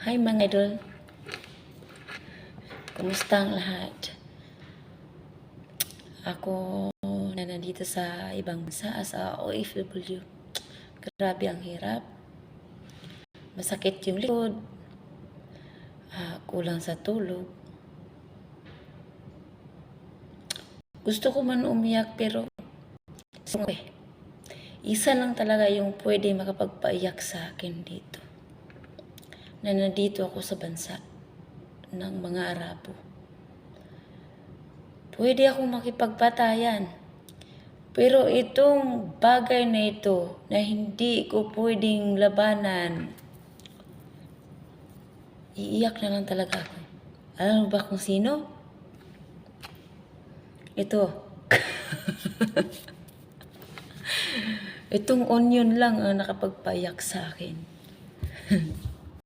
Hi mga idol. Kumusta ang lahat? Ako na nandito sa ibang bansa sa OFW. Grabe ang hirap. Masakit yung likod. Ah, kulang sa tulog. Gusto ko man umiyak pero eh, isa lang talaga yung pwede makapagpaiyak sa akin dito na nandito ako sa bansa ng mga Arabo. Pwede akong makipagpatayan. Pero itong bagay na ito na hindi ko pwedeng labanan, iiyak na lang talaga ako. Alam mo ba kung sino? Ito. Itong onion lang ang nakapagpayak sa akin.